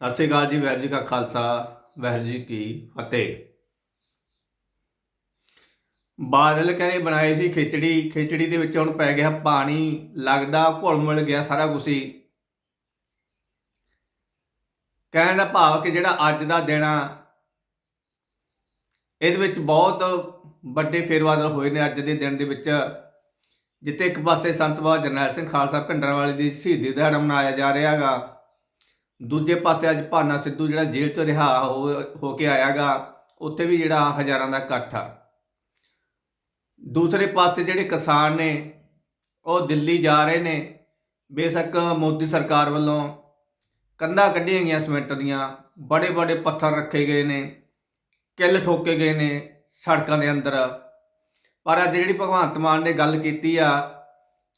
ਸਤਿ ਸ਼੍ਰੀ ਅਕਾਲ ਜੀ, ਵਾਹਿਗੁਰੂ ਜੀ ਕਾ ਖਾਲਸਾ, ਵਾਹਿਗੁਰੂ ਜੀ ਕੀ ਫਤਿਹ। ਬਾਦਲ ਕਹਿੰਦੇ ਬਣਾਏ ਸੀ ਖਿਚੜੀ ਖਿਚੜੀ ਦੇ ਵਿੱਚ ਹੁਣ ਪੈ ਗਿਆ ਪਾਣੀ, ਲੱਗਦਾ ਘੁਲ ਮਿਲ ਗਿਆ ਸਾਰਾ ਕੁਛ ਹੀ। ਕਹਿਣ ਦਾ ਭਾਵ ਕਿ ਜਿਹੜਾ ਅੱਜ ਦਾ ਦਿਨ ਆ, ਇਹਦੇ ਵਿੱਚ ਬਹੁਤ ਵੱਡੇ ਫੇਰਵਾਦਲ ਹੋਏ ਨੇ ਅੱਜ ਦੇ ਦਿਨ ਦੇ ਵਿੱਚ, ਜਿੱਥੇ ਇੱਕ ਪਾਸੇ ਸੰਤ ਬਾਬਾ ਜਰਨੈਲ ਸਿੰਘ ਖਾਲਸਾ ਭਿੰਡਰਾਂ ਵਾਲੇ ਦੀ ਸ਼ਹੀਦੀ ਦਿਹਾੜਾ ਮਨਾਇਆ ਜਾ ਰਿਹਾ ਹੈਗਾ। ਦੂਜੇ ਪਾਸੇ ਅੱਜ ਭਾਨਾ ਸਿੱਧੂ ਜਿਹੜਾ ਜੇਲ੍ਹ ਤੋਂ ਰਿਹਾ ਹੋ ਹੋ ਕੇ ਆਇਆਗਾ, ਉੱਥੇ ਵੀ ਜਿਹੜਾ ਹਜ਼ਾਰਾਂ ਦਾ ਇਕੱਠ ਆ। ਦੂਸਰੇ ਪਾਸੇ ਜਿਹੜੇ ਕਿਸਾਨ ਨੇ, ਉਹ ਦਿੱਲੀ ਜਾ ਰਹੇ ਨੇ, ਬੇਸ਼ੱਕ ਮੋਦੀ ਸਰਕਾਰ ਵੱਲੋਂ ਕੰਧਾਂ ਕੱਢੀਆਂ ਗਈਆਂ ਸਿਮੈਂਟ ਦੀਆਂ, ਬੜੇ ਬੜੇ ਪੱਥਰ ਰੱਖੇ ਗਏ ਨੇ, ਕਿੱਲ ਠੋਕੇ ਗਏ ਨੇ ਸੜਕਾਂ ਦੇ ਅੰਦਰ। ਪਰ ਅੱਜ ਜਿਹੜੀ ਭਗਵੰਤ ਮਾਨ ਨੇ ਗੱਲ ਕੀਤੀ ਆ,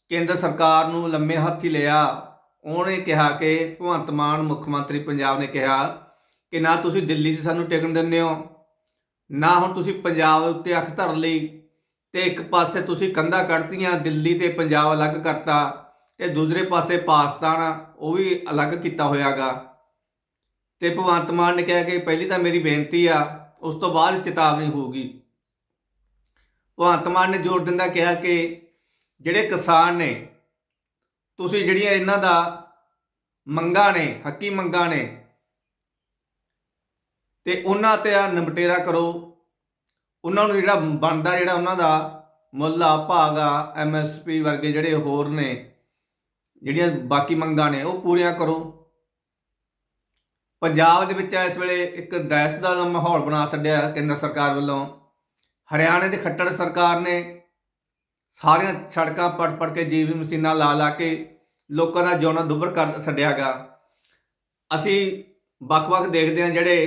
ਕੇਂਦਰ ਸਰਕਾਰ ਨੂੰ ਲੰਮੇ ਹੱਥੀ ਲਿਆ ਉਹਨੇ ਕਿਹਾ ਕਿ ਭਗਵੰਤ ਮਾਨ, ਮੁੱਖ ਮੰਤਰੀ ਪੰਜਾਬ ਨੇ ਕਿਹਾ ਕਿ ਨਾ ਤੁਸੀਂ ਦਿੱਲੀ 'ਚ ਸਾਨੂੰ ਟਿਕਣ ਦਿੰਦੇ ਹੋ, ਨਾ ਹੁਣ ਤੁਸੀਂ ਪੰਜਾਬ ਉੱਤੇ ਅੱਖ ਧਰ ਲਈ ਤੇ ਇੱਕ ਪਾਸੇ ਤੁਸੀਂ ਕੰਧਾਂ ਕੱਢਤੀਆਂ, ਦਿੱਲੀ ਤੇ ਪੰਜਾਬ ਅਲੱਗ ਕਰਤਾ ਤੇ ਦੂਸਰੇ ਪਾਸੇ ਪਾਕਿਸਤਾਨ ਉਹ ਵੀ ਅਲੱਗ ਕੀਤਾ ਹੋਇਆਗਾ। ਤੇ ਭਗਵੰਤ ਮਾਨ ਨੇ ਕਿਹਾ ਕਿ ਪਹਿਲੀ ਤਾਂ ਮੇਰੀ ਬੇਨਤੀ ਆ, ਉਸ ਤੋਂ ਬਾਅਦ ਚੇਤਾਵਨੀ ਹੋਊਗੀ। ਭਗਵੰਤ ਮਾਨ ਨੇ ਜ਼ੋਰ ਦਿੰਦਾ ਕਿਹਾ ਕਿ ਜਿਹੜੇ ਕਿਸਾਨ ਨੇ ਤੁਸੀਂ ਜਿਹੜੀਆਂ ਇਹਨਾਂ ਦਾ ਮੰਗਾਂ ਨੇ, ਹੱਕੀ ਮੰਗਾਂ ਨੇ, ਤੇ ਉਹਨਾਂ ਤੇ ਆ ਨਿਪਟੇਰਾ ਕਰੋ। ਉਹਨਾਂ ਨੂੰ ਜਿਹੜਾ ਬਣਦਾ ਜਿਹੜਾ ਉਹਨਾਂ ਦਾ ਮੁੱਲ ਆ, ਭਾਗ ਆ ਐਮਐਸਪੀ ਵਰਗੇ ਜਿਹੜੇ ਹੋਰ ਨੇ, ਜਿਹੜੀਆਂ ਬਾਕੀ ਮੰਗਾਂ ਨੇ, ਉਹ ਪੂਰੀਆਂ ਕਰੋ। ਪੰਜਾਬ ਦੇ ਵਿੱਚ ਇਸ ਵੇਲੇ ਇੱਕ ਦਹਿਸ਼ਤ ਦਾ ਮਾਹੌਲ ਬਣਾ ਛੱਡਿਆ ਕੇਂਦਰ ਸਰਕਾਰ ਵੱਲੋਂ। ਹਰਿਆਣੇ ਦੇ ਖੱਟੜ ਸਰਕਾਰ ਨੇ ਸਾਰੀਆਂ ਸੜਕਾਂ ਪੜ ਪੜ ਕੇ ਜੀਵੀ ਮਸ਼ੀਨਾਂ ਲਾ ਲਾ ਕੇ ਲੋਕਾਂ ਦਾ ਜਿਉਣਾ ਦੁੱਭਰ ਕਰ ਛੱਡਿਆਗਾ। ਅਸੀਂ ਵੱਖ-ਵੱਖ ਦੇਖਦੇ ਹਾਂ ਜਿਹੜੇ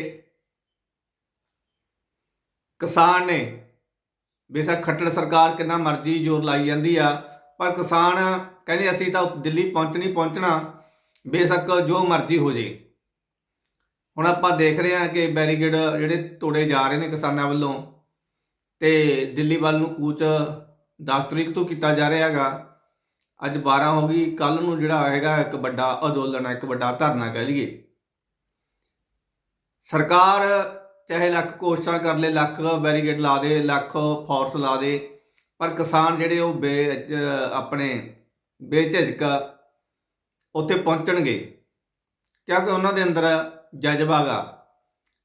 ਕਿਸਾਨ ਨੇ, ਬੇਸ਼ੱਕ ਖੱਟੜ ਸਰਕਾਰ ਕਿੰਨਾ ਮਰਜ਼ੀ ਜ਼ੋਰ ਲਾਈ ਜਾਂਦੀ ਆ, ਪਰ ਕਿਸਾਨ ਕਹਿੰਦੇ ਅਸੀਂ ਤਾਂ ਦਿੱਲੀ ਪਹੁੰਚਣੀ ਪਹੁੰਚਣਾ, ਬੇਸ਼ੱਕ ਜੋ ਮਰਜ਼ੀ ਹੋ ਜੇ। ਹੁਣ ਆਪਾਂ ਦੇਖ ਰਹੇ ਹਾਂ ਕਿ ਬੈਰੀਗੇਡ ਜਿਹੜੇ ਤੋੜੇ ਜਾ ਰਹੇ ਨੇ ਕਿਸਾਨਾਂ ਵੱਲੋਂ, ਤੇ ਦਿੱਲੀ ਵੱਲ ਨੂੰ ਕੂਚ 10 ਤਰੀਕ ਤੋਂ ਕੀਤਾ ਜਾ ਰਿਹਾ ਹੈਗਾ। ਅੱਜ 12 ਹੋ ਗਈ ਕੱਲ ਨੂੰ ਜਿਹੜਾ ਹੈਗਾ ਇੱਕ ਵੱਡਾ ਅੰਦੋਲਨ ਹੈ ਇੱਕ ਵੱਡਾ ਧਰਨਾ ਕਹਿ ਲਈਏ। ਸਰਕਾਰ ਚਾਹੇ ਲੱਖ ਕੋਸ਼ਿਸ਼ਾਂ ਕਰ ਲੇ, ਲੱਖ ਬੈਰੀਗੇਡ ਲਾ ਦੇ, ਲੱਖ ਫੋਰਸ ਲਾ ਦੇ, ਪਰ ਕਿਸਾਨ ਜਿਹੜੇ ਉਹ ਬੇ ਆਪਣੇ ਬੇਝਿਜਕ ਉੱਥੇ ਪਹੁੰਚਣਗੇ। ਕਿਉਂਕਿ ਉਹਨਾਂ ਦੇ ਅੰਦਰ ਜਜ਼ਬਾ ਗਾ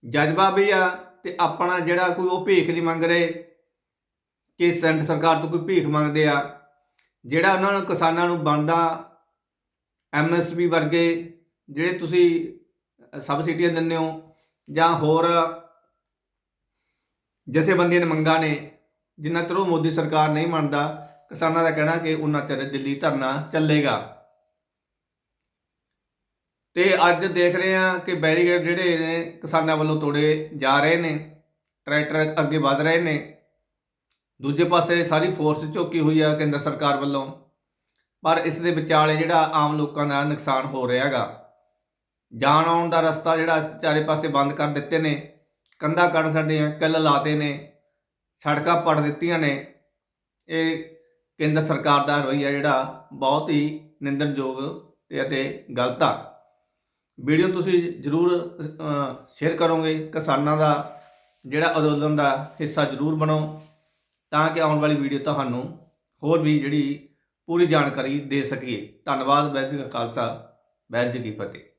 ਜਜ਼ਬਾ ਵੀ ਆ ਤੇ ਆਪਣਾ ਜਿਹੜਾ ਕੋਈ ਉਹ ਭੀਖ ਨਹੀਂ ਮੰਗ ਰਹੇ ਕਿ ਸੈਂਟਰ ਸਰਕਾਰ ਤੋਂ ਕੋਈ ਭੀਖ ਮੰਗਦੇ ਆ, ਜਿਹੜਾ ਉਹਨਾਂ ਨੂੰ ਕਿਸਾਨਾਂ ਨੂੰ ਬਣਦਾ ਐਮਐਸਪੀ ਵਰਗੇ ਜਿਹੜੇ ਤੁਸੀਂ ਸਬਸਿਡੀਆਂ ਦਿੰਦੇ ਹੋ ਜਾਂ ਹੋਰ ਜਥੇਬੰਦੀਆਂ ਨੇ ਮੰਗਾਂ ਨੇ, ਜਿੰਨਾ ਚਿਰ ਉਹ ਮੋਦੀ ਸਰਕਾਰ ਨਹੀਂ ਮੰਨਦਾ, ਕਿਸਾਨਾਂ ਦਾ ਕਹਿਣਾ ਕਿ ਉਹਨਾਂ ਚਿਰ ਦਿੱਲੀ ਧਰਨਾ ਚੱਲੇਗਾ। ਤੇ ਅੱਜ ਦੇਖ ਰਹੇ ਹਾਂ ਕਿ ਬੈਰੀਗੇਡ ਜਿਹੜੇ ਨੇ ਕਿਸਾਨਾਂ ਵੱਲੋਂ ਤੋੜੇ ਜਾ ਰਹੇ ਨੇ, ਟਰੈਕਟਰ ਅੱਗੇ ਵਧ ਰਹੇ ਨੇ ਦੂਜੇ ਪਾਸੇ ਸਾਰੀ ਫੋਰਸ ਝੋਕੀ ਹੋਈ ਆ ਕੇਂਦਰ ਸਰਕਾਰ ਵੱਲੋਂ, ਪਰ ਇਸ ਦੇ ਵਿਚਾਲੇ ਜਿਹੜਾ ਆਮ ਲੋਕਾਂ ਦਾ ਨੁਕਸਾਨ ਹੋ ਰਿਹਾ ਹੈਗਾ। ਜਾਣ ਆਉਣ ਦਾ ਰਸਤਾ ਜਿਹੜਾ ਚਾਰੇ ਪਾਸੇ ਬੰਦ ਕਰ ਦਿੱਤੇ ਨੇ, ਕੰਧਾ ਕੱਢ ਛੱਡੇ ਆ, ਕਿੱਲ ਲਾਤੇ ਨੇ, ਸੜਕਾਂ ਪੜ ਦਿੱਤੀਆਂ ਨੇ, ਇਹ ਕੇਂਦਰ ਸਰਕਾਰ ਦਾ ਰਵੱਈਆ ਜਿਹੜਾ ਬਹੁਤ ਹੀ ਨਿੰਦਣਯੋਗ ਤੇ ਅਤੇ ਗਲਤ ਆ। ਵੀਡੀਓ ਤੁਸੀਂ ਜਰੂਰ ਸ਼ੇਅਰ ਕਰੋਗੇ, ਕਿਸਾਨਾਂ ਦਾ ਜਿਹੜਾ ਅੰਦੋਲਨ ਦਾ ਹਿੱਸਾ ਜਰੂਰ ਬਣੋ। ਤਾਂ ਕਿ ਆਉਣ ਵਾਲੀ ਵੀਡੀਓ ਤੁਹਾਨੂੰ ਹੋਰ ਵੀ ਜਿਹੜੀ ਪੂਰੀ ਜਾਣਕਾਰੀ ਦੇ ਸਕੀਏ। ਧੰਨਵਾਦ ਵੈਜ ਜੀ ਕਾ ਖਾਲਸਾ ਵੈਜ ਜੀ ਕੀ ਫਤਿਹ।